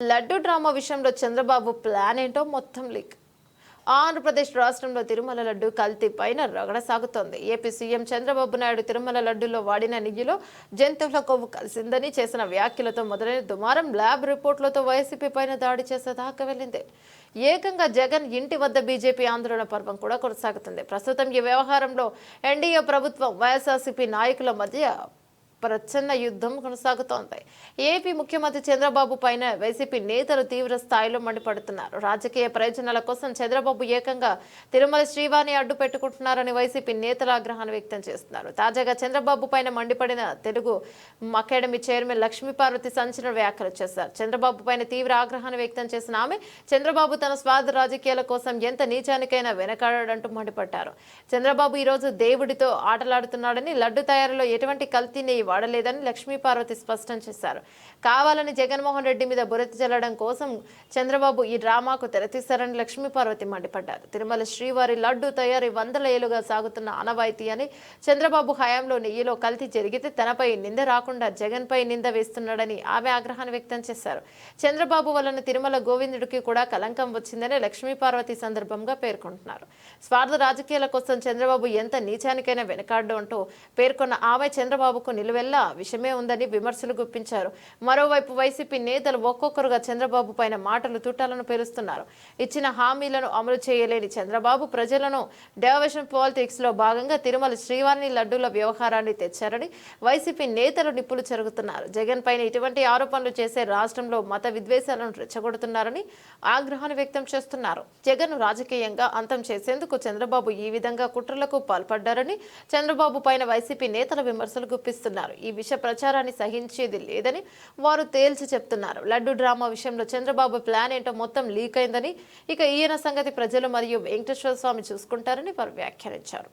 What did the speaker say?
Laddu drama విషయంలో Chandrababu plan ఏంటో మొత్తం లీక్. ఆంధ్రప్రదేశ్ రాష్ట్రంలో తిరుమల లడ్డు కల్తీ పైన రగడ సాగుతోంది. ఏపీ సీఎం చంద్రబాబు నాయుడు తిరుమల లడ్డులో వాడిన నెయ్యిలో జంతువుల కొవ్వు కలిసిందని చేసిన వ్యాఖ్యలతో మొదలైన దుమారం ల్యాబ్ రిపోర్టులతో వైసీపీ పైన దాడి చేసేదాకా వెళ్ళింది. ఏకంగా జగన్ ఇంటి వద్ద బీజేపీ ఆందోళన పర్వం కూడా కొనసాగుతుంది. ప్రస్తుతం ఈ వ్యవహారంలో ఎన్డీఏ ప్రభుత్వం వైఎస్ఆర్సీపీ నాయకుల మధ్య ప్రచన్న యుద్ధం కొనసాగుతోంది. ఏపీ ముఖ్యమంత్రి చంద్రబాబు పైన వైసీపీ నేతలు తీవ్ర స్థాయిలో మండిపడుతున్నారు. రాజకీయ ప్రయోజనాల కోసం చంద్రబాబు ఏకంగా తిరుమల శ్రీవాణి అడ్డు పెట్టుకుంటున్నారని వైసీపీ నేతలు ఆగ్రహాన్ని వ్యక్తం చేస్తున్నారు. తాజాగా చంద్రబాబు పైన మండిపడిన తెలుగు అకాడమీ చైర్మన్ లక్ష్మీపార్వతి సంచలన వ్యాఖ్యలు చేశారు. చంద్రబాబు పైన తీవ్ర ఆగ్రహాన్ని వ్యక్తం చేసిన ఆమె చంద్రబాబు తన స్వార్థ రాజకీయాల కోసం ఎంత నీచానికైనా వెనకాడాడంటూ మండిపడ్డారు. చంద్రబాబు ఈ రోజు దేవుడితో ఆటలాడుతున్నాడని లడ్డు తయారీలో ఎటువంటి కల్తీని వాడలేదని లక్ష్మీపార్వతి స్పష్టం చేశారు. కావాలని జగన్మోహన్ రెడ్డి మీద బురద చల్లడం కోసం చంద్రబాబు ఈ డ్రామాకు తెరతీశారని లక్ష్మీపార్వతి మండిపడ్డారు. తిరుమల శ్రీవారి లడ్డు తయారీ వందల ఏళ్ళుగా సాగుతున్న ఆనవాయితీ అని చంద్రబాబు హయాంలో నెయ్యిలో కల్తీ జరిగితే తనపై నింద రాకుండా జగన్పై నింద వేస్తున్నాడని ఆమె ఆగ్రహాన్ని వ్యక్తం చేశారు. చంద్రబాబు వలన తిరుమల గోవిందుడికి కూడా కలంకం వచ్చిందని లక్ష్మీపార్వతి సందర్భంగా పేర్కొంటున్నారు. స్వార్థ రాజకీయాల కోసం చంద్రబాబు ఎంత నీచానికైనా వెనకాడ్డు అంటూ పేర్కొన్న ఆమె చంద్రబాబుకు నిలువ నిలువెల్లా విషమే ఉందని విమర్శలు గుప్పించారు. మరోవైపు వైసీపీ నేతలు ఒక్కొక్కరుగా చంద్రబాబు పైన మాటలు తుట్టాలను పేరుస్తున్నారు ఇచ్చిన హామీలను అమలు చేయలేని చంద్రబాబు ప్రజలను డైవర్షన్ పాలిటిక్స్లో భాగంగా తిరుమల శ్రీవారిని లడ్డూల వ్యవహారాన్ని తెచ్చారని వైసీపీ నేతలు నిప్పులు చెరుగుతున్నారు. జగన్ పైన ఇటువంటి ఆరోపణలు చేసే రాష్ట్రంలో మత విద్వేషాలను రెచ్చగొడుతున్నారని ఆగ్రహాన్ని వ్యక్తం చేస్తున్నారు. జగన్ రాజకీయంగా అంతం చేసేందుకు చంద్రబాబు ఈ విధంగా కుట్రలకు పాల్పడ్డారని చంద్రబాబు పైన వైసీపీ నేతలు విమర్శలు గుప్పిస్తున్నారు. ఈ విష ప్రచారాన్ని సహించేది లేదని వారు తేల్చి చెప్తున్నారు. లడ్డు డ్రామా విషయంలో చంద్రబాబు ప్లాన్ ఏంటో మొత్తం లీక్ అయిందని ఇక ఈయన సంగతి ప్రజలు మరియు వెంకటేశ్వర స్వామి చూసుకుంటారని వారు వ్యాఖ్యానించారు.